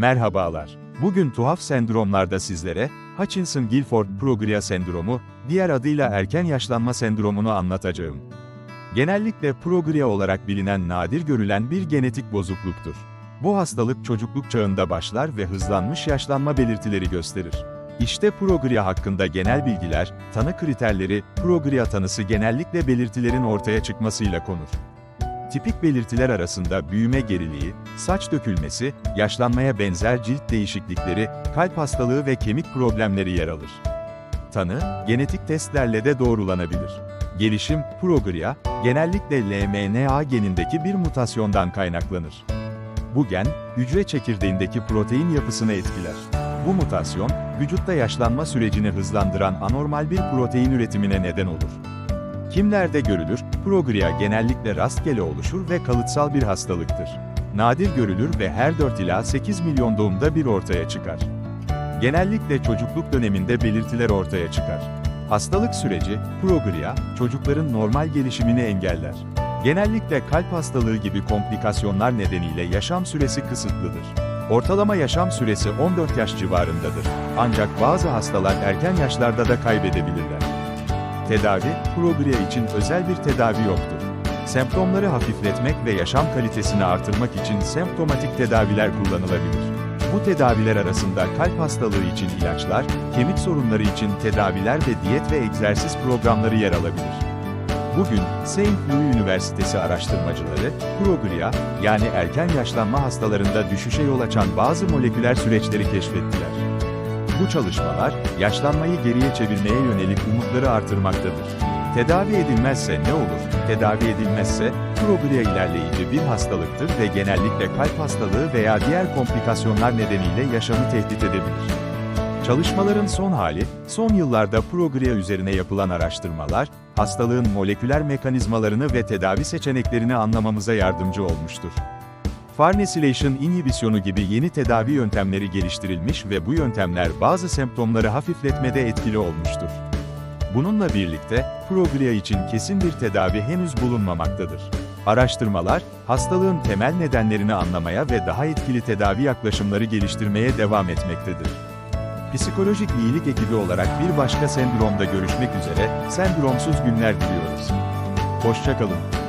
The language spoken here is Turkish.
Merhabalar. Bugün tuhaf sendromlarda sizlere, Hutchinson-Gilford-Progria sendromu, diğer adıyla erken yaşlanma sendromunu anlatacağım. Genellikle progria olarak bilinen nadir görülen bir genetik bozukluktur. Bu hastalık çocukluk çağında başlar ve hızlanmış yaşlanma belirtileri gösterir. İşte progria hakkında genel bilgiler, tanı kriterleri, progria tanısı genellikle belirtilerin ortaya çıkmasıyla konur. Tipik belirtiler arasında büyüme geriliği, saç dökülmesi, yaşlanmaya benzer cilt değişiklikleri, kalp hastalığı ve kemik problemleri yer alır. Tanı, genetik testlerle de doğrulanabilir. Gelişim, progria, genellikle LMNA genindeki bir mutasyondan kaynaklanır. Bu gen, hücre çekirdeğindeki protein yapısını etkiler. Bu mutasyon, vücutta yaşlanma sürecini hızlandıran anormal bir protein üretimine neden olur. Kimlerde görülür? Progria genellikle rastgele oluşur ve kalıtsal bir hastalıktır. Nadir görülür ve her 4 ila 8 milyon doğumda bir ortaya çıkar. Genellikle çocukluk döneminde belirtiler ortaya çıkar. Hastalık süreci, progria, çocukların normal gelişimini engeller. Genellikle kalp hastalığı gibi komplikasyonlar nedeniyle yaşam süresi kısıtlıdır. Ortalama yaşam süresi 14 yaş civarındadır. Ancak bazı hastalar erken yaşlarda da kaybedebilirler. Tedavi, progria için özel bir tedavi yoktur. Semptomları hafifletmek ve yaşam kalitesini artırmak için semptomatik tedaviler kullanılabilir. Bu tedaviler arasında kalp hastalığı için ilaçlar, kemik sorunları için tedaviler ve diyet ve egzersiz programları yer alabilir. Bugün, St. Louis Üniversitesi araştırmacıları, progria, yani erken yaşlanma hastalarında düşüşe yol açan bazı moleküler süreçleri keşfettiler. Bu çalışmalar, yaşlanmayı geriye çevirmeye yönelik umutları artırmaktadır. Tedavi edilmezse ne olur? Tedavi edilmezse, progria ilerleyici bir hastalıktır ve genellikle kalp hastalığı veya diğer komplikasyonlar nedeniyle yaşamı tehdit edebilir. Çalışmaların son hali, son yıllarda progria üzerine yapılan araştırmalar, hastalığın moleküler mekanizmalarını ve tedavi seçeneklerini anlamamıza yardımcı olmuştur. Farnesylation inhibisyonu gibi yeni tedavi yöntemleri geliştirilmiş ve bu yöntemler bazı semptomları hafifletmede etkili olmuştur. Bununla birlikte, progria için kesin bir tedavi henüz bulunmamaktadır. Araştırmalar, hastalığın temel nedenlerini anlamaya ve daha etkili tedavi yaklaşımları geliştirmeye devam etmektedir. Psikolojik iyilik ekibi olarak bir başka sendromda görüşmek üzere, sendromsuz günler diliyoruz. Hoşçakalın.